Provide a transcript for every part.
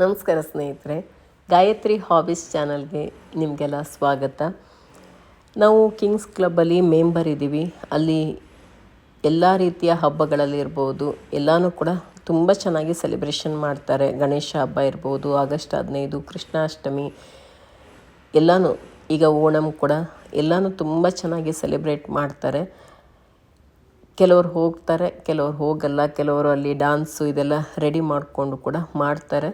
ನಮಸ್ಕಾರ ಸ್ನೇಹಿತರೆ, ಗಾಯತ್ರಿ ಹಾಬೀಸ್ ಚಾನಲ್ಗೆ ನಿಮಗೆಲ್ಲ ಸ್ವಾಗತ. ನಾವು ಕಿಂಗ್ಸ್ ಕ್ಲಬ್ಬಲ್ಲಿ ಮೆಂಬರ್ ಇದ್ದೀವಿ. ಅಲ್ಲಿ ಎಲ್ಲ ರೀತಿಯ ಹಬ್ಬಗಳಲ್ಲಿ ಇರ್ಬೋದು, ಎಲ್ಲನೂ ಕೂಡ ತುಂಬ ಚೆನ್ನಾಗಿ ಸೆಲೆಬ್ರೇಷನ್ ಮಾಡ್ತಾರೆ. ಗಣೇಶ ಹಬ್ಬ ಇರ್ಬೋದು, ಆಗಸ್ಟ್ ಹದಿನೈದು, ಕೃಷ್ಣಾಷ್ಟಮಿ, ಎಲ್ಲನೂ ಈಗ ಓಣಂ ಕೂಡ ಎಲ್ಲನೂ ತುಂಬ ಚೆನ್ನಾಗಿ ಸೆಲೆಬ್ರೇಟ್ ಮಾಡ್ತಾರೆ. ಕೆಲವರು ಹೋಗ್ತಾರೆ, ಕೆಲವರು ಹೋಗಲ್ಲ, ಕೆಲವರು ಅಲ್ಲಿ ಡಾನ್ಸು ಇದೆಲ್ಲ ರೆಡಿ ಮಾಡಿಕೊಂಡು ಕೂಡ ಮಾಡ್ತಾರೆ.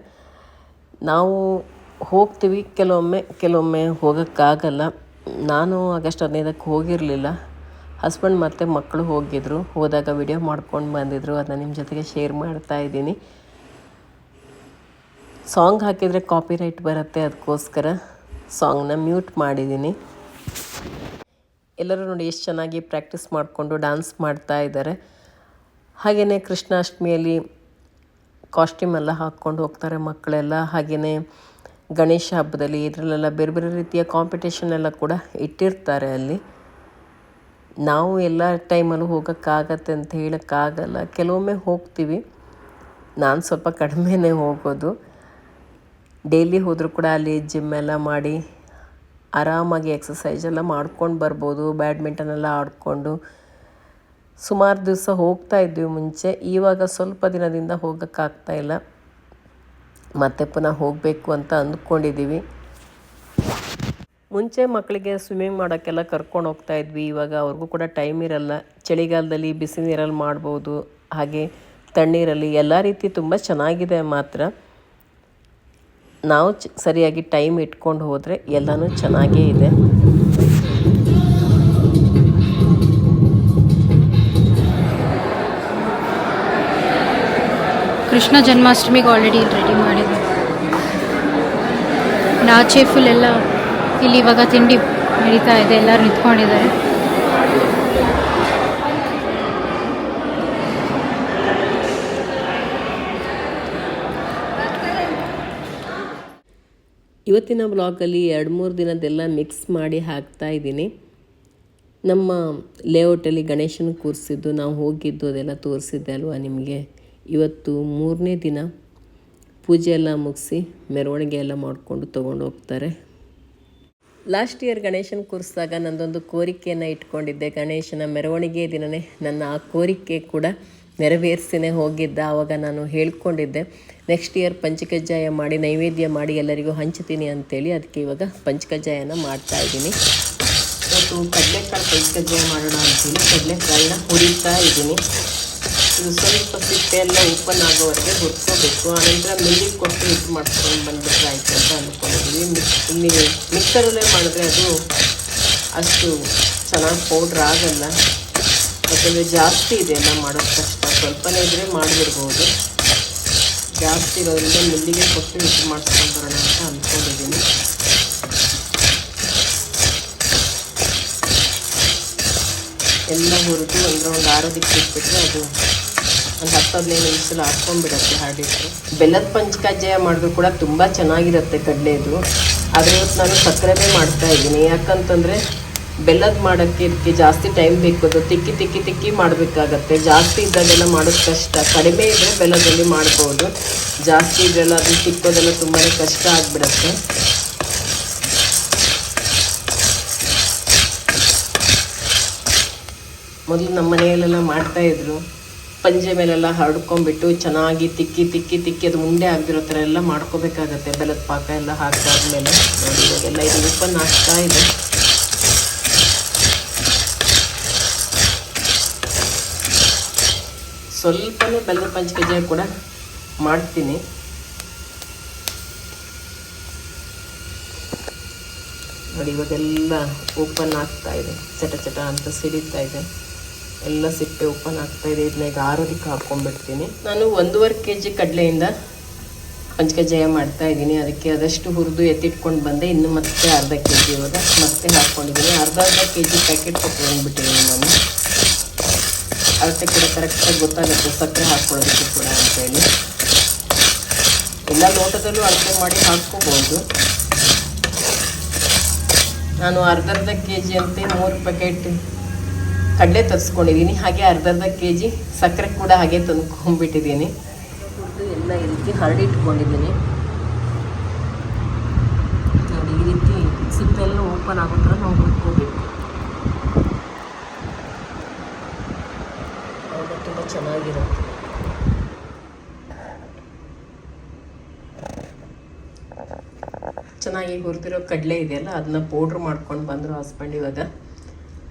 ನಾವು ಹೋಗ್ತೀವಿ. ಕೆಲವೊಮ್ಮೆ ಕೆಲವೊಮ್ಮೆ ಹೋಗೋಕ್ಕಾಗಲ್ಲ. ನಾನು ಆಗಸ್ಟ್ ಹದಿನೈದಕ್ಕೆ ಹೋಗಿರಲಿಲ್ಲ. ಹಸ್ಬೆಂಡ್ ಮತ್ತು ಮಕ್ಕಳು ಹೋಗಿದ್ರು. ಹೋದಾಗ ವಿಡಿಯೋ ಮಾಡ್ಕೊಂಡು ಬಂದಿದ್ದರು ಅದನ್ನ ನಿಮ್ಮ ಜೊತೆಗೆ ಶೇರ್ ಮಾಡ್ತಾ ಇದ್ದೀನಿ. ಸಾಂಗ್ ಹಾಕಿದರೆ ಕಾಪಿರೈಟ್ ಬರುತ್ತೆ ಅದಕ್ಕೋಸ್ಕರ ಸಾಂಗ್ನ ಮ್ಯೂಟ್ ಮಾಡಿದ್ದೀನಿ. ಎಲ್ಲರೂ ನೋಡಿ ಎಷ್ಟು ಚೆನ್ನಾಗಿ ಪ್ರಾಕ್ಟೀಸ್ ಮಾಡಿಕೊಂಡು ಡ್ಯಾನ್ಸ್ ಮಾಡ್ತಾ ಇದ್ದಾರೆ. ಹಾಗೆಯೇ ಕೃಷ್ಣಾಷ್ಟಮಿಯಲ್ಲಿ ಕಾಸ್ಟ್ಯೂಮ್ ಎಲ್ಲ ಹಾಕ್ಕೊಂಡು ಹೋಗ್ತಾರೆ ಮಕ್ಕಳೆಲ್ಲ. ಹಾಗೆಯೇ ಗಣೇಶ ಹಬ್ಬದಲ್ಲಿ ಇದರಲ್ಲೆಲ್ಲ ಬೇರೆ ಬೇರೆ ರೀತಿಯ ಕಾಂಪಿಟೇಷನ್ ಎಲ್ಲ ಕೂಡ ಇಟ್ಟಿರ್ತಾರೆ ಅಲ್ಲಿ. ನಾವು ಎಲ್ಲ ಟೈಮಲ್ಲೂ ಹೋಗೋಕ್ಕಾಗತ್ತೆ ಅಂತ ಹೇಳೋಕ್ಕಾಗಲ್ಲ. ಕೆಲವೊಮ್ಮೆ ಹೋಗ್ತೀವಿ. ನಾನು ಸ್ವಲ್ಪ ಕಡಿಮೆನೇ ಹೋಗೋದು. ಡೈಲಿ ಹೋದರೂ ಕೂಡ ಅಲ್ಲಿ ಜಿಮ್ ಎಲ್ಲ ಮಾಡಿ ಆರಾಮಾಗಿ ಎಕ್ಸಸೈಸ್ ಎಲ್ಲ ಮಾಡ್ಕೊಂಡು ಬರ್ಬೋದು ಬ್ಯಾಡ್ಮಿಂಟನ್ ಎಲ್ಲ ಆಡಿಕೊಂಡು. ಸುಮಾರು ದಿವಸ ಹೋಗ್ತಾ ಇದ್ವಿ ಮುಂಚೆ. ಇವಾಗ ಸ್ವಲ್ಪ ದಿನದಿಂದ ಹೋಗೋಕ್ಕಾಗ್ತಾ ಇಲ್ಲ. ಮತ್ತೆ ಪುನಃ ಹೋಗಬೇಕು ಅಂತ ಅಂದ್ಕೊಂಡಿದ್ದೀವಿ ಮುಂಚೆ ಮಕ್ಕಳಿಗೆ ಸ್ವಿಮ್ಮಿಂಗ್ ಮಾಡೋಕ್ಕೆಲ್ಲ ಕರ್ಕೊಂಡು ಹೋಗ್ತಾ ಇದ್ವಿ. ಇವಾಗ ಅವ್ರಿಗೂ ಕೂಡ ಟೈಮ್ ಇರಲ್ಲ. ಚಳಿಗಾಲದಲ್ಲಿ ಬಿಸಿ ನೀರಲ್ಲಿ ಮಾಡ್ಬೋದು. ಹಾಗೆ ತಣ್ಣೀರಲ್ಲಿ ಎಲ್ಲ ರೀತಿ ತುಂಬ ಚೆನ್ನಾಗಿದೆ ಮಾತ್ರ. ನಾವು ಸರಿಯಾಗಿ ಟೈಮ್ ಇಟ್ಕೊಂಡು ಹೋದರೆ ಎಲ್ಲನೂ ಚೆನ್ನಾಗೇ ಇದೆ. ಕೃಷ್ಣ ಜನ್ಮಾಷ್ಟಮಿಗೆ ಆಲ್ರೆಡಿ ರೆಡಿ ಮಾಡಿದ್ವಿ ನಾಚೆ ಫುಲ್ ಎಲ್ಲ ಇಲ್ಲಿ ಇವಾಗ ತಿಂಡಿ ನಡೀತಾ ಇದೆ, ಎಲ್ಲರೂ ನಿಂತ್ಕೊಂಡಿದ್ದಾರೆ. ಇವತ್ತಿನ ಬ್ಲಾಗಲ್ಲಿ ಎರಡು ಮೂರು ದಿನದೆಲ್ಲ ಮಿಕ್ಸ್ ಮಾಡಿ ಹಾಕ್ತಾ ಇದ್ದೀನಿ. ನಮ್ಮ ಲೇಔಟಲ್ಲಿ ಗಣೇಶನ ಕೂರಿಸಿದ್ದು, ನಾವು ಹೋಗಿದ್ದು ಅದೆಲ್ಲ ತೋರಿಸಿದ್ದೆ ಅಲ್ವಾ ನಿಮಗೆ? ಇವತ್ತು ಮೂರನೇ ದಿನ ಪೂಜೆ ಎಲ್ಲ ಮುಗಿಸಿ ಮೆರವಣಿಗೆ ಎಲ್ಲ ಮಾಡಿಕೊಂಡು ತೊಗೊಂಡು ಹೋಗ್ತಾರೆ. ಲಾಸ್ಟ್ ಇಯರ್ ಗಣೇಶನ ಕೂರಿಸಿದಾಗ ನಂದೊಂದು ಕೋರಿಕೆಯನ್ನು ಇಟ್ಕೊಂಡಿದ್ದೆ. ಗಣೇಶನ ಮೆರವಣಿಗೆ ದಿನವೇ ನನ್ನ ಆ ಕೋರಿಕೆ ಕೂಡ ನೆರವೇರಿಸಿನೇ ಹೋಗಿದ್ದ ಆವಾಗ ನಾನು ಹೇಳ್ಕೊಂಡಿದ್ದೆ. ನೆಕ್ಸ್ಟ್ ಇಯರ್ ಪಂಚಕಜ್ಜಾಯ ಮಾಡಿ, ನೈವೇದ್ಯ ಮಾಡಿ, ಎಲ್ಲರಿಗೂ ಹಂಚ್ತೀನಿ ಅಂತೇಳಿ ಅದಕ್ಕೆ ಇವಾಗ ಪಂಚಕಜ್ಜಾಯನ ಮಾಡ್ತಾ ಇದ್ದೀನಿ. ಇವತ್ತು ಕಡಲೆಕಾಳು ಪಂಚಕಜ್ಜಾಯ ಮಾಡೋಣ ಅಂತೇಳಿ ಕಡಲೆಕಾಳನ್ನ ಹುರಿತಾ ಇದ್ದೀನಿ. ಇದು ಸ್ವಲ್ಪ ಸಿಪ್ಪೆ ಎಲ್ಲ ಓಪನ್ ಆಗೋವರೆಗೆ ಹುರ್ಕೋಬೇಕು ಆನಂತರ ಮಿಲ್ಲಿಗೆ ಕೊಟ್ಟು ಇದು ಮಾಡ್ಕೊಂಡು ಬಂದುಬಿಟ್ರೆ ಆಯಿತು ಅಂತ ಇಲ್ಲಿ ಮಿಕ್ಸರಲ್ಲೇ ಮಾಡಿದ್ರೆ ಅದು ಅಷ್ಟು ಚೆನ್ನಾಗಿ ಪೌಡ್ರ್ ಆಗಲ್ಲ. ಯಾಕಂದರೆ ಜಾಸ್ತಿ ಇದೆ ಎಲ್ಲ ಮಾಡೋದು ಕಷ್ಟ. ಸ್ವಲ್ಪನೇ ಇದ್ದರೆ ಮಾಡಿಬಿಡ್ಬೋದು. ಜಾಸ್ತಿ ಇರೋದ್ರಿಂದ ಮಿಲ್ಲಿಗೆ ಕೊಟ್ಟು ಇದು ಮಾಡ್ಕೊಂಡು ಬರೋಣ ಅಂತ ಅಂದ್ಕೊಂಡಿದ್ದೀನಿ ಎಲ್ಲ ಹುರಿದು ಒಂದು ಆರೋದಕ್ಕೆ ಇಟ್ಬಿಟ್ರೆ ಅದು ಒಂದು ಹತ್ತು ಹದಿನೈದು ನಿಮಿಷದಲ್ಲಿ ಹಾಕ್ಕೊಂಡ್ಬಿಡತ್ತೆ ಹಾಡಿಟ್ಟು ಬೆಲ್ಲದ ಪಂಚಕಜ್ಜಾಯ ಮಾಡಿದ್ರು ಕೂಡ ತುಂಬ ಚೆನ್ನಾಗಿರುತ್ತೆ ಕಡಲೆದು. ಆದರೆ ಇವತ್ತು ನಾನು ಸಕ್ಕರೆನೇ ಮಾಡ್ತಾ ಇದ್ದೀನಿ. ಯಾಕಂತಂದರೆ ಬೆಲ್ಲದ ಮಾಡೋಕ್ಕೆ ಇದಕ್ಕೆ ಜಾಸ್ತಿ ಟೈಮ್ ಬೇಕು ಅದು. ತಿಕ್ಕಿ ತಿಕ್ಕಿ ತಿಕ್ಕಿ ಮಾಡಬೇಕಾಗತ್ತೆ. ಜಾಸ್ತಿ ಇದ್ದಾಗೆಲ್ಲ ಮಾಡೋದು ಕಷ್ಟ. ಕಡಿಮೆ ಇದ್ದರೆ ಬೆಲ್ಲದಲ್ಲಿ ಮಾಡ್ಬೋದು. ಜಾಸ್ತಿ ಇದ್ರೆಲ್ಲ ಅದು ತಿಕ್ಕೋದೆಲ್ಲ ತುಂಬಾ ಕಷ್ಟ ಆಗಿಬಿಡತ್ತೆ. ಮೊದಲು ನಮ್ಮ ಮನೆಯಲ್ಲೆಲ್ಲ ಮಾಡ್ತಾ ಇದ್ರು. ಪಂಜೆ ಮೇಲೆಲ್ಲ ಹರಡ್ಕೊಂಡ್ಬಿಟ್ಟು ಚೆನ್ನಾಗಿ ತಿಕ್ಕಿ ತಿಕ್ಕಿ ತಿಕ್ಕಿ ಅದು ಉಂಡೆ ಆಗದಿರೋ ಥರ ಎಲ್ಲ ಮಾಡ್ಕೋಬೇಕಾಗತ್ತೆ. ಬೆಲ್ಲದ ಪಾಕ ಎಲ್ಲ ಹಾಕಾದ್ಮೇಲೆ. ಇವಾಗೆಲ್ಲ ಇದು ಓಪನ್ ಆಗ್ತಾ ಇದೆ. ಸ್ವಲ್ಪನೇ ಬೆಲ್ಲದ ಪಂಚಕಜ್ಜಾಯ ಕೂಡ ಮಾಡ್ತೀನಿ. ನೋಡಿ, ಇವಾಗೆಲ್ಲ ಓಪನ್ ಆಗ್ತಾ ಇದೆ. ಚಟ ಚಟ ಅಂತ ಸಿಡಿತಾ ಇದೆ. ಎಲ್ಲ ಸಿಪ್ಪೆ ಓಪನ್ ಆಗ್ತಾ ಇದೆ ಇದನ್ನ ಈಗ ಆರೋದಕ್ಕೆ ಹಾಕ್ಕೊಂಡ್ಬಿಡ್ತೀನಿ. ನಾನು ಒಂದೂವರೆ ಕೆ ಜಿ ಕಡಲೆಯಿಂದ ಪಂಚಕಜ್ಜಾಯ ಮಾಡ್ತಾ ಇದ್ದೀನಿ. ಅದಕ್ಕೆ ಅದಷ್ಟು ಹುರಿದು ಎತ್ತಿಟ್ಕೊಂಡು ಬಂದೆ. ಇನ್ನು ಮತ್ತೆ ಅರ್ಧ ಕೆ ಜಿ ಇವಾಗ ಮತ್ತೆ ಹಾಕ್ಕೊಂಡಿದ್ದೀನಿ. ಅರ್ಧ ಅರ್ಧ ಕೆ ಜಿ ಪ್ಯಾಕೆಟ್ ತೊಗೊಂಡ್ಬಿಟ್ಟಿದ್ದೀನಿ ನಾನು. ಅಳತೆ ಕೂಡ ಕರೆಕ್ಟಾಗಿ ಗೊತ್ತಾಗುತ್ತೆ ಸಕ್ಕರೆ ಹಾಕ್ಕೊಳ್ಳೋದಕ್ಕೆ ಕೂಡ ಅಂತೇಳಿ. ಎಲ್ಲ ಲೋಟದಲ್ಲೂ ಅಳತೆ ಮಾಡಿ ಹಾಕ್ಕೋಬೋದು. ನಾನು ಅರ್ಧ ಅರ್ಧ ಕೆ ಜಿ ಅಂತೆ ಮೂರು ಪ್ಯಾಕೆಟ್ ಕಡಲೆ ತರಿಸ್ಕೊಂಡಿದ್ದೀನಿ, ಹಾಗೆ ಅರ್ಧರ್ಧ ಕೆ ಜಿ ಸಕ್ಕರೆ ಕೂಡ ಹಾಗೆ ತಂದ್ಕೊಂಡ್ಬಿಟ್ಟಿದ್ದೀನಿ. ಎಲ್ಲ ಈ ರೀತಿ ಹರಡಿಟ್ಕೊಂಡಿದ್ದೀನಿ ನೋಡಿ, ಈ ರೀತಿ ಸಿಪ್ಪೆಲ್ಲ ಓಪನ್ ಆಗೋ ಥರ ನಾವು ಹುಡ್ಕೋಬೇಕು ತುಂಬ ಚೆನ್ನಾಗಿರುತ್ತೆ. ಚೆನ್ನಾಗಿ ಹುರಿದಿರೋ ಕಡಲೆ ಇದೆಯಲ್ಲ, ಅದನ್ನ ಪೌಡ್ರ್ ಮಾಡ್ಕೊಂಡು ಬಂದರು ಹಸ್ಬೆಂಡ್ ಇವಾಗ.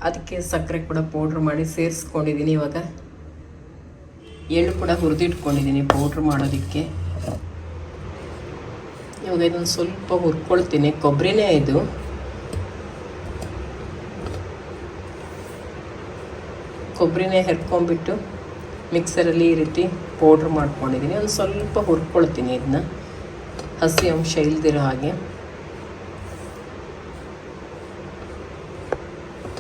ಅದಕ್ಕೆ ಸಕ್ಕರೆ ಕೂಡ ಪೌಡ್ರ್ ಮಾಡಿ ಸೇರಿಸ್ಕೊಂಡಿದ್ದೀನಿ ಇವಾಗ. ಎಳ್ಳು ಕೂಡ ಹುರಿದಿಟ್ಕೊಂಡಿದ್ದೀನಿ ಪೌಡ್ರ್ ಮಾಡೋದಕ್ಕೆ. ಇವಾಗ ಇದನ್ನು ಸ್ವಲ್ಪ ಹುರ್ಕೊಳ್ತೀನಿ. ಕೊಬ್ಬರಿನೇ ಇದು. ಕೊಬ್ಬರಿನೇ ಹೆರ್ಕೊಂಬಿಟ್ಟು ಮಿಕ್ಸರಲ್ಲಿ ಈ ರೀತಿ ಪೌಡ್ರ್ ಮಾಡ್ಕೊಂಡಿದ್ದೀನಿ ಒಂದು ಸ್ವಲ್ಪ ಹುರ್ಕೊಳ್ತೀನಿ ಇದನ್ನ. ಹಸಿ ಅಂಶ ಇಲ್ದಿರೋ ಹಾಗೆ.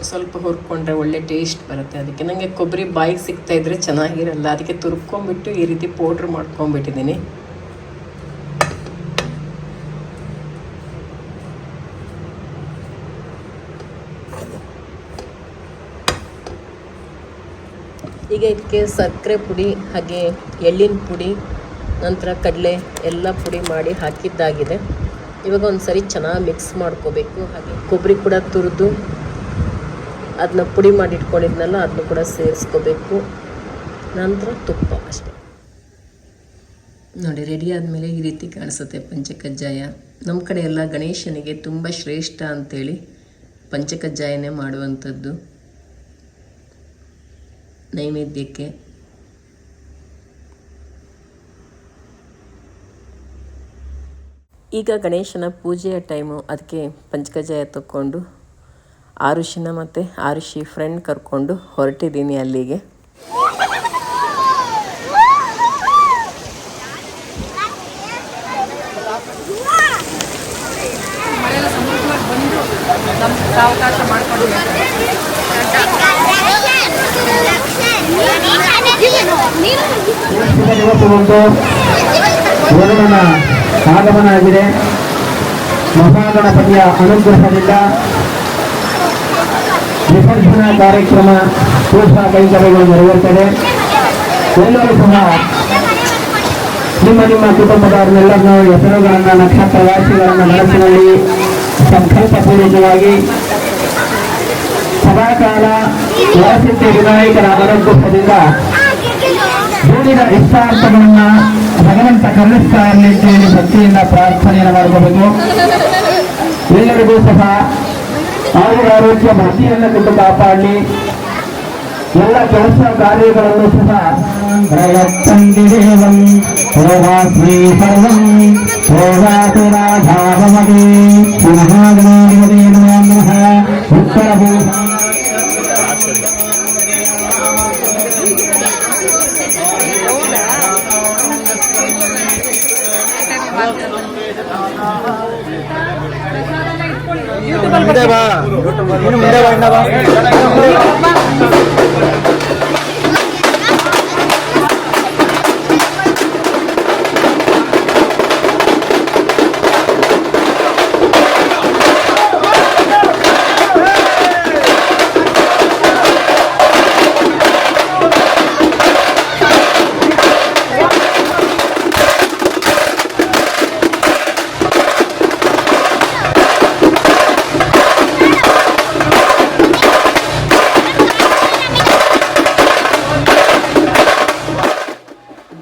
ಸ್ವಲ್ಪ ಹುರ್ಕೊಂಡ್ರೆ ಒಳ್ಳೆ ಟೇಸ್ಟ್ ಬರುತ್ತೆ. ಅದಕ್ಕೆ ನನಗೆ ಕೊಬ್ಬರಿ ಬಾಯಿಗೆ ಸಿಗ್ತಾ ಇದ್ರೆ ಚೆನ್ನಾಗಿರಲ್ಲ. ಅದಕ್ಕೆ ತುರ್ಕೊಂಬಿಟ್ಟು ಈ ರೀತಿ ಪೌಡ್ರ್ ಮಾಡ್ಕೊಂಬಿಟ್ಟಿದ್ದೀನಿ. ಈಗ ಇದಕ್ಕೆ ಸಕ್ಕರೆ ಪುಡಿ, ಹಾಗೆ ಎಳ್ಳಿನ ಪುಡಿ, ನಂತರ ಕಡಲೆ ಎಲ್ಲ ಪುಡಿ ಮಾಡಿ ಹಾಕಿದ್ದಾಗಿದೆ. ಇವಾಗ ಒಂದು ಸರಿ ಚೆನ್ನಾಗಿ ಮಿಕ್ಸ್ ಮಾಡ್ಕೋಬೇಕು. ಹಾಗೆ ಕೊಬ್ಬರಿ ಕೂಡ ತುರಿದು ಅದನ್ನ ಪುಡಿ ಮಾಡಿ ಇಟ್ಕೊಂಡಿದ್ನಲ್ಲ ಅದನ್ನು ಕೂಡ ಸೇರಿಸ್ಕೋಬೇಕು. ನಂತರ ತುಪ್ಪ ಅಷ್ಟೆ. ನೋಡಿ ರೆಡಿ ಆದಮೇಲೆ ಈ ರೀತಿ ಕಾಣಿಸುತ್ತೆ ಪಂಚಕಜ್ಜಾಯ. ನಮ್ಮ ಕಡೆ ಎಲ್ಲ ಗಣೇಶನಿಗೆ ತುಂಬ ಶ್ರೇಷ್ಠ ಅಂಥೇಳಿ ಪಂಚಕಜ್ಜಾಯನೇ ಮಾಡುವಂಥದ್ದು. ನೈವೇದ್ಯಕ್ಕೆ. ಈಗ ಗಣೇಶನ ಪೂಜೆಯ ಟೈಮು ಅದಕ್ಕೆ ಪಂಚಕಜ್ಜಾಯ ತಕ್ಕೊಂಡು ಆರುಷಿನ ಮತ್ತು ಆರುಷಿ ಫ್ರೆಂಡ್ ಕರ್ಕೊಂಡು ಹೊರಟಿದ್ದೀನಿ ಅಲ್ಲಿಗೆ. ಆಗಮನ ಆಗಿದೆ ಮಹಾಗಣಪತಿಯ ಅನುಗ್ರಹದಿಂದ ವಿಸರ್ಜನಾ ಕಾರ್ಯಕ್ರಮ ಪೂಜಾ ಕೈಂಕರ್ಯಗಳು ನೆರವೇರ್ತದೆ. ಎಲ್ಲರೂ ಸಹ ನಿಮ್ಮ ನಿಮ್ಮ ಕುಟುಂಬದವರನ್ನೆಲ್ಲರನ್ನೂ ಹೆಸರುಗಳನ್ನು ನಕ್ಷತ್ರ ರಾಶಿಗಳನ್ನು ಮನಸ್ಸಿನಲ್ಲಿ ಸಂಕಲ್ಪಪೂರ್ವಕವಾಗಿ ಸದಾಕಾಲ ವರಸಿದ್ಧಿ ವಿನಾಯಕರ ಅನುಗ್ರಹದಿಂದ ಹೂವಿನ ಇಷ್ಟಾರ್ಥಗಳನ್ನು ಭಗವಂತ ಕರುಣಿಸ್ತಾ ಇರಲಿ ಭಕ್ತಿಯಿಂದ ಪ್ರಾರ್ಥನೆಯನ್ನು ಮಾಡಬಹುದು ಎಲ್ಲರಿಗೂ ಸಹ ಆಯುರ ಆರೋಗ್ಯ ಭಕ್ತಿಯನ್ನು ಕೊಟ್ಟು ಕಾಪಾಡಲಿ ಎಲ್ಲ ಕೆಲಸ ಕಾರ್ಯಗಳನ್ನು ಸಹ ಪ್ರಯತ್ನಂ ಶ್ರೀ ಸರ್ವಂ ರಾಧಾವಮೇ ಮಹಾಗಣಾಧಿಪತಿ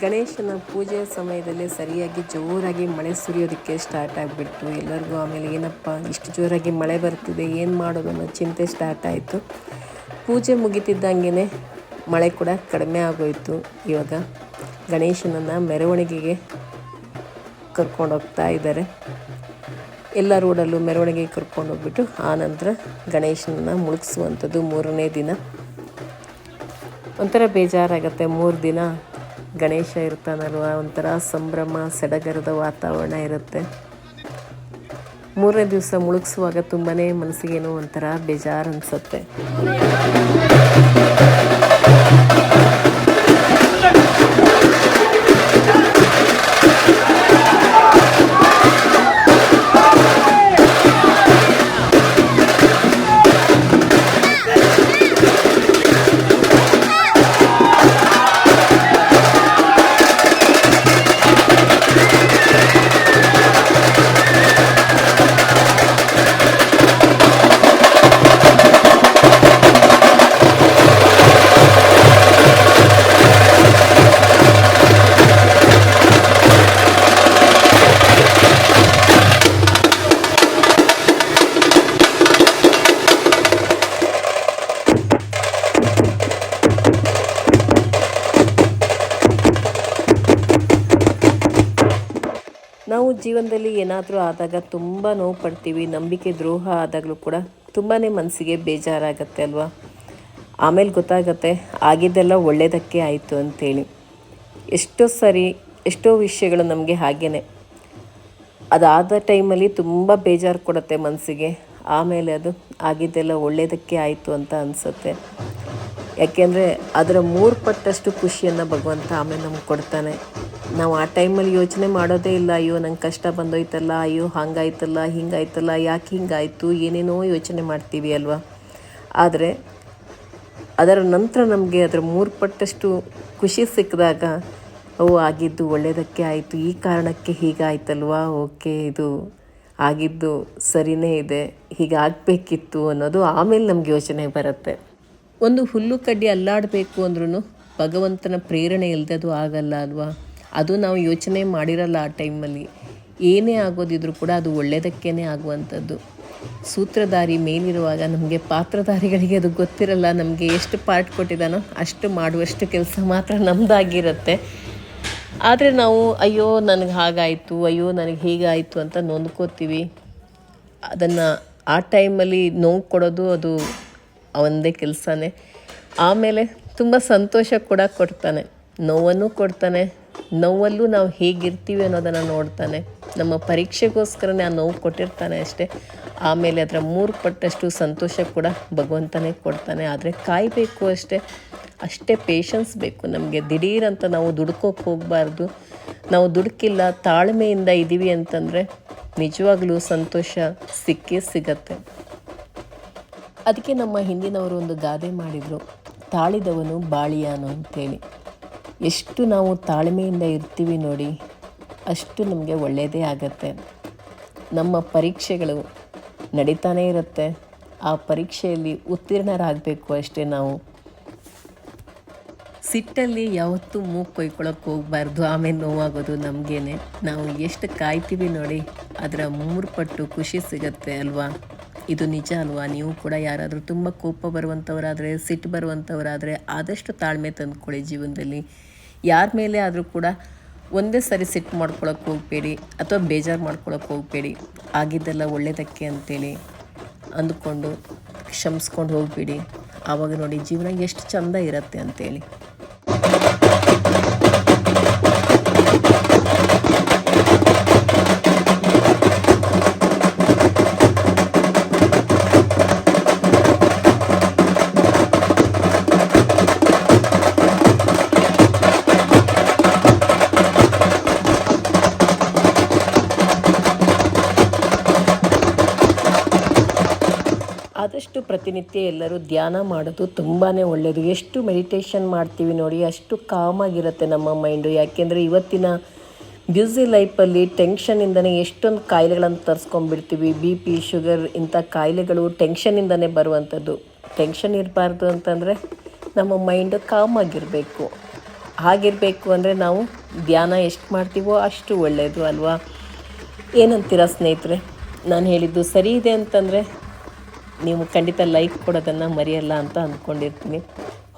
ಗಣೇಶನ ಪೂಜೆಯ ಸಮಯದಲ್ಲಿ ಸರಿಯಾಗಿ ಜೋರಾಗಿ ಮಳೆ ಸುರಿಯೋದಕ್ಕೆ ಸ್ಟಾರ್ಟ್ ಆಗಿಬಿಟ್ಟು ಎಲ್ಲರಿಗೂ ಆಮೇಲೆ ಏನಪ್ಪ, ಇಷ್ಟು ಜೋರಾಗಿ ಮಳೆ ಬರ್ತಿದೆ, ಏನು ಮಾಡೋದು ಅನ್ನೋ ಚಿಂತೆ ಸ್ಟಾರ್ಟ್ ಆಯಿತು. ಪೂಜೆ ಮುಗಿತಿದ್ದಂಗೆ ಮಳೆ ಕೂಡ ಕಡಿಮೆ ಆಗೋಯಿತು. ಇವಾಗ ಗಣೇಶನನ್ನು ಮೆರವಣಿಗೆಗೆ ಕರ್ಕೊಂಡು ಹೋಗ್ತಾ ಇದ್ದಾರೆ. ಎಲ್ಲ ರೋಡಲ್ಲೂ ಮೆರವಣಿಗೆ ಕರ್ಕೊಂಡು ಹೋಗ್ಬಿಟ್ಟು ಆ ನಂತರ ಗಣೇಶನನ್ನು ಮುಳುಗಿಸುವಂಥದ್ದು ಮೂರನೇ ದಿನ. ಒಂಥರ ಬೇಜಾರಾಗತ್ತೆ ಮೂರು ದಿನ. ಗಣೇಶ ಇರ್ತಾನಲ್ವ ಒಂಥರ ಸಂಭ್ರಮ, ಸಡಗರದ ವಾತಾವರಣ ಇರುತ್ತೆ. ಮೂರನೇ ದಿವಸ ಮುಳುಗಿಸುವಾಗ ತುಂಬಾ ಮನಸ್ಸಿಗೇನೋ ಒಂಥರ ಬೇಜಾರು ಅನಿಸುತ್ತೆ. ಜೀವನದಲ್ಲಿ ಏನಾದರೂ ಆದಾಗ ತುಂಬ ನೋವು ಪಡ್ತೀವಿ, ನಂಬಿಕೆ ದ್ರೋಹ ಆದಾಗಲೂ ಕೂಡ ತುಂಬಾ ಮನಸ್ಸಿಗೆ ಬೇಜಾರಾಗತ್ತೆ ಅಲ್ವಾ? ಆಮೇಲೆ ಗೊತ್ತಾಗತ್ತೆ, ಆಗಿದ್ದೆಲ್ಲ ಒಳ್ಳೆಯದಕ್ಕೆ ಆಯಿತು ಅಂತೇಳಿ. ಎಷ್ಟೋ ಸರಿ, ಎಷ್ಟೋ ವಿಷಯಗಳು ನಮಗೆ ಹಾಗೇ ಅದಾದ ಟೈಮಲ್ಲಿ ತುಂಬ ಬೇಜಾರು ಕೊಡುತ್ತೆ ಮನಸ್ಸಿಗೆ. ಆಮೇಲೆ ಅದು ಆಗಿದ್ದೆಲ್ಲ ಒಳ್ಳೆಯದಕ್ಕೆ ಆಯಿತು ಅಂತ ಅನಿಸುತ್ತೆ. ಯಾಕೆಂದರೆ ಅದರ ಮೂರು ಪಟ್ಟಷ್ಟು ಖುಷಿಯನ್ನು ಭಗವಂತ ಆಮೇಲೆ ನಮ್ಗೆ ಕೊಡ್ತಾನೆ. ನಾವು ಆ ಟೈಮಲ್ಲಿ ಯೋಚನೆ ಮಾಡೋದೇ ಇಲ್ಲ, ಅಯ್ಯೋ, ನಂಗೆ ಕಷ್ಟ ಬಂದೋಯ್ತಲ್ಲ, ಅಯ್ಯೋ, ಹಾಗಾಯ್ತಲ್ಲ, ಹಿಂಗಾಯ್ತಲ್ಲ, ಯಾಕೆ ಹಿಂಗಾಯಿತು, ಏನೇನೋ ಯೋಚನೆ ಮಾಡ್ತೀವಿ ಅಲ್ವಾ? ಆದರೆ ಅದರ ನಂತರ ನಮಗೆ ಅದರ ಮೂರು ಪಟ್ಟಷ್ಟು ಖುಷಿ ಸಿಕ್ಕಿದಾಗ, ಓ, ಆಗಿದ್ದು ಒಳ್ಳೆಯದಕ್ಕೆ ಆಯಿತು, ಈ ಕಾರಣಕ್ಕೆ ಹೀಗಾಯ್ತಲ್ವಾ? ಓಕೆ, ಇದು ಆಗಿದ್ದು ಸರಿಯೇ ಇದೆ ಹೀಗಾಗಬೇಕಿತ್ತು ಅನ್ನೋದು ಆಮೇಲೆ ನಮ್ಗೆ ಯೋಚನೆ ಬರುತ್ತೆ. ಒಂದು ಹುಲ್ಲು ಕಡ್ಡಿ ಅಲ್ಲಾಡಬೇಕು ಅಂದ್ರೂ ಭಗವಂತನ ಪ್ರೇರಣೆ ಇಲ್ಲದೆ ಅದು ಆಗಲ್ಲ ಅಲ್ವಾ? ಅದು ನಾವು ಯೋಚನೆ ಮಾಡಿರಲ್ಲ ಆ ಟೈಮಲ್ಲಿ. ಏನೇ ಆಗೋದಿದ್ರು ಕೂಡ ಅದು ಒಳ್ಳೆಯದಕ್ಕೇ ಆಗುವಂಥದ್ದು. ಸೂತ್ರಧಾರಿ ಮೇಲಿರುವಾಗ ನಮಗೆ ಪಾತ್ರಧಾರಿಗಳಿಗೆ ಅದು ಗೊತ್ತಿರಲ್ಲ ನಮಗೆ ಎಷ್ಟು ಪಾರ್ಟ್ ಕೊಟ್ಟಿದ್ದಾನೋ ಅಷ್ಟು ಮಾಡುವಷ್ಟು ಕೆಲಸ ಮಾತ್ರ ನಮ್ಮದಾಗಿರುತ್ತೆ ಆದರೆ ನಾವು, ಅಯ್ಯೋ, ನನಗೆ ಹಾಗಾಯಿತು, ಅಯ್ಯೋ, ನನಗೆ ಹೀಗಾಯಿತು ಅಂತ ನೊಂದ್ಕೋತೀವಿ. ಅದನ್ನು ಆ ಟೈಮಲ್ಲಿ ನೋವು ಕೊಡೋದು ಅದು ಅವಂದೇ ಕೆಲಸನೇ. ಆಮೇಲೆ ತುಂಬ ಸಂತೋಷ ಕೂಡ ಕೊಡ್ತಾನೆ. ನೋವನ್ನು ಕೊಡ್ತಾನೆ. ನೋವಲ್ಲೂ ನಾವು ಹೇಗಿರ್ತೀವಿ ಅನ್ನೋದನ್ನು ನೋಡ್ತಾನೆ. ನಮ್ಮ ಪರೀಕ್ಷೆಗೋಸ್ಕರನೇ ಆ ನೋವು ಕೊಟ್ಟಿರ್ತಾನೆ ಅಷ್ಟೇ. ಆಮೇಲೆ ಅದರ ಮೂರು ಪಟ್ಟಷ್ಟು ಸಂತೋಷ ಕೂಡ ಭಗವಂತನೇ ಕೊಡ್ತಾನೆ. ಆದರೆ ಕಾಯಬೇಕು ಅಷ್ಟೇ. ಅಷ್ಟೇ ಪೇಷನ್ಸ್ ಬೇಕು. ನಮಗೆ ದಿಢೀರಂತ ನಾವು ದುಡ್ಕೋಕೆ ಹೋಗಬಾರ್ದು. ನಾವು ದುಡುಕಿಲ್ಲ, ತಾಳ್ಮೆಯಿಂದ ಇದ್ದೀವಿ ಅಂತಂದರೆ ನಿಜವಾಗ್ಲೂ ಸಂತೋಷ ಸಿಕ್ಕೇ ಸಿಗತ್ತೆ. ಅದಕ್ಕೆ ನಮ್ಮ ಹಿಂದಿನವರು ಒಂದು ಗಾದೆ ಮಾಡಿದರು. ತಾಳಿದವನು ಬಾಳಿಯಾನು ಅಂತೇಳಿ. ಎಷ್ಟು ನಾವು ತಾಳ್ಮೆಯಿಂದ ಇರ್ತೀವಿ ನೋಡಿ, ಅಷ್ಟು ನಮಗೆ ಒಳ್ಳೆಯದೇ ಆಗತ್ತೆ. ನಮ್ಮ ಪರೀಕ್ಷೆಗಳು ನಡೀತಾನೇ ಇರುತ್ತೆ. ಆ ಪರೀಕ್ಷೆಯಲ್ಲಿ ಉತ್ತೀರ್ಣರಾಗಬೇಕು ಅಷ್ಟೇ ನಾವು. ಸಿಟ್ಟಲ್ಲಿ ಯಾವತ್ತೂ ಮೂಗು ಕೊಯ್ಕೊಳಕ್ಕೆ ಹೋಗಬಾರ್ದು, ಆಮೇಲೆ ನೋವಾಗೋದು ನಮಗೇನೆ. ನಾವು ಎಷ್ಟು ಕಾಯ್ತೀವಿ ನೋಡಿ, ಅದರ ಮೂರು ಪಟ್ಟು ಖುಷಿ ಸಿಗತ್ತೆ ಅಲ್ವಾ? ಇದು ನಿಜ ಅಲ್ವಾ? ನೀವು ಕೂಡ ಯಾರಾದರೂ ತುಂಬ ಕೋಪ ಬರುವಂಥವರಾದರೆ ಸಿಟ್ಟು ಬರುವಂಥವರಾದರೆ ಆದಷ್ಟು ತಾಳ್ಮೆ ತಂದುಕೊಳ್ಳಿ ಜೀವನದಲ್ಲಿ. ಯಾರ ಮೇಲೆ ಆದರೂ ಕೂಡ ಒಂದೇ ಸರಿ ಸಿಟ್ಟು ಮಾಡ್ಕೊಳಕ್ಕೆ ಹೋಗಬೇಡಿ ಅಥವಾ ಬೇಜಾರು ಮಾಡ್ಕೊಳಕ್ಕೆ ಹೋಗಬೇಡಿ. ಆಗಿದ್ದೆಲ್ಲ ಒಳ್ಳೆಯದಕ್ಕೆ ಅಂತೇಳಿ ಅಂದುಕೊಂಡು ಕ್ಷಮಿಸ್ಕೊಂಡು ಹೋಗಬೇಡಿ. ಆವಾಗ ನೋಡಿ ಜೀವನ ಎಷ್ಟು ಚಂದ ಇರುತ್ತೆ ಅಂತೇಳಿ. ಆದಷ್ಟು ಪ್ರತಿನಿತ್ಯ ಎಲ್ಲರೂ ಧ್ಯಾನ ಮಾಡೋದು ತುಂಬಾ ಒಳ್ಳೆಯದು ಎಷ್ಟು ಮೆಡಿಟೇಷನ್ ಮಾಡ್ತೀವಿ ನೋಡಿ, ಅಷ್ಟು ಕಾಮಾಗಿರುತ್ತೆ ನಮ್ಮ ಮೈಂಡು ಯಾಕೆಂದರೆ ಇವತ್ತಿನ ಬ್ಯುಸಿ ಲೈಫಲ್ಲಿ ಟೆನ್ಷನಿಂದನೇ ಎಷ್ಟೊಂದು ಕಾಯಿಲೆಗಳನ್ನು ತರಿಸ್ಕೊಂಡ್ಬಿಡ್ತೀವಿ. ಬಿ ಪಿ ಶುಗರ್ ಇಂಥ ಕಾಯಿಲೆಗಳು ಟೆನ್ಷನಿಂದನೇ ಬರುವಂಥದ್ದು. ಟೆನ್ಷನ್ ಇರಬಾರ್ದು ಅಂತಂದರೆ ನಮ್ಮ ಮೈಂಡು ಕಾಮಾಗಿರಬೇಕು ಹಾಗಿರಬೇಕು ಅಂದರೆ ನಾವು ಧ್ಯಾನ ಎಷ್ಟು ಮಾಡ್ತೀವೋ ಅಷ್ಟು ಒಳ್ಳೆಯದು ಅಲ್ವಾ? ಏನಂತೀರಾ ಸ್ನೇಹಿತರೆ? ನಾನು ಹೇಳಿದ್ದು ಸರಿ ಇದೆ ಅಂತಂದರೆ ನೀವು ಖಂಡಿತ ಲೈಕ್ ಕೊಡೋದನ್ನು ಮರೆಯಲ್ಲ ಅಂತ ಅಂದ್ಕೊಂಡಿರ್ತೀನಿ.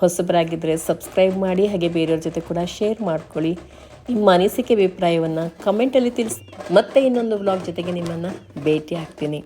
ಹೊಸಬರಾಗಿದ್ದರೆ ಸಬ್ಸ್ಕ್ರೈಬ್ ಮಾಡಿ, ಹಾಗೆ ಬೇರೆಯವ್ರ ಜೊತೆ ಕೂಡ ಶೇರ್ ಮಾಡ್ಕೊಳ್ಳಿ. ನಿಮ್ಮ ಅನಿಸಿಕೆ, ಅಭಿಪ್ರಾಯವನ್ನು ಕಮೆಂಟಲ್ಲಿ ತಿಳಿಸಿ. ಮತ್ತೆ ಇನ್ನೊಂದು ವ್ಲಾಗ್ ಜೊತೆಗೆ ನಿಮ್ಮನ್ನು ಭೇಟಿ ಆಗ್ತೀನಿ.